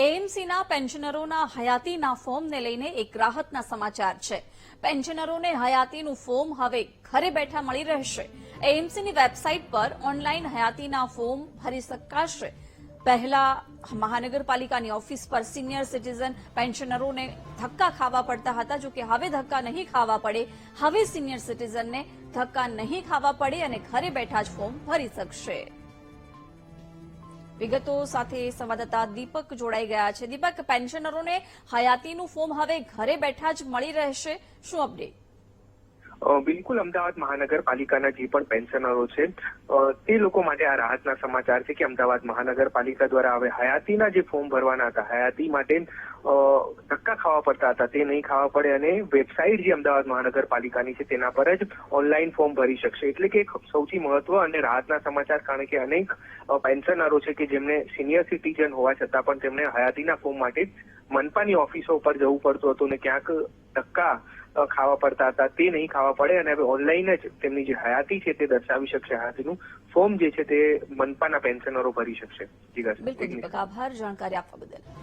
એએમસીના પેન્શનરોના હયાતીના ફોર્મને લઈને એક રાહતના સમાચાર છે. પેન્શનરોને હયાતીનું ફોર્મ હવે ઘરે બેઠા મળી રહેશે. એએમસીની વેબસાઇટ પર ઓનલાઈન હયાતીના ફોર્મ ભરી શકાશે. પહેલા મહાનગરપાલિકાની ઓફિસ પર સિનિયર સિટીઝન પેન્શનરોને ધક્કા ખાવા પડતા હતા. જો કે હવે ધક્કા નહીં ખાવા પડે. હવે સિનિયર સિટીઝનને ધક્કા નહીં ખાવા પડે અને ઘરે બેઠા જ ફોર્મ ભરી શકશે. વિગતો સાથે સંવાદદાતા દીપક જોડાઈ ગયા છે. દીપક, પેન્શનરોને હયાતીનું ફોર્મ હવે ઘરે બેઠા જ મળી રહેશે. શું અપડેટ? બિલકુલ અમદાવાદ મહાનગરપાલિકાના જે પણ પેન્શનરો છે તે લોકો માટે આ રાહતના સમાચાર છે કે અમદાવાદ મહાનગરપાલિકા દ્વારા હવે હયાતીના જે ફોર્મ ભરવાના હતા, હયાતી માટે ધક્કા ખાવા પડતા હતા, તે નહીં ખાવા પડે અને વેબસાઇટ જે અમદાવાદ મહાનગરપાલિકાની છે તેના પર જ ઓનલાઈન ફોર્મ ભરી શકશે. એટલે કે સૌથી મહત્વ અને રાહતના સમાચાર કારણ કે અનેક પેન્શનરો છે કે જેમને સિનિયર સિટીઝન હોવા છતાં પણ તેમને હયાતીના ફોર્મ માટે મનપાની ઓફિસો પર જવું પડતું હતું અને ક્યાંક ધક્કા ખાવા પડતા હતા. તે નહીં ખાવા પડે અને હવે ઓનલાઈન જ તેમની જે હયાતી છે તે દર્શાવી શકશે હયાતીનું. ફોર્મ જે છે તે મનપાના પેન્શનરો ભરી શકશે. બિલકુલ આભાર જાણકારી આપવા બદલ.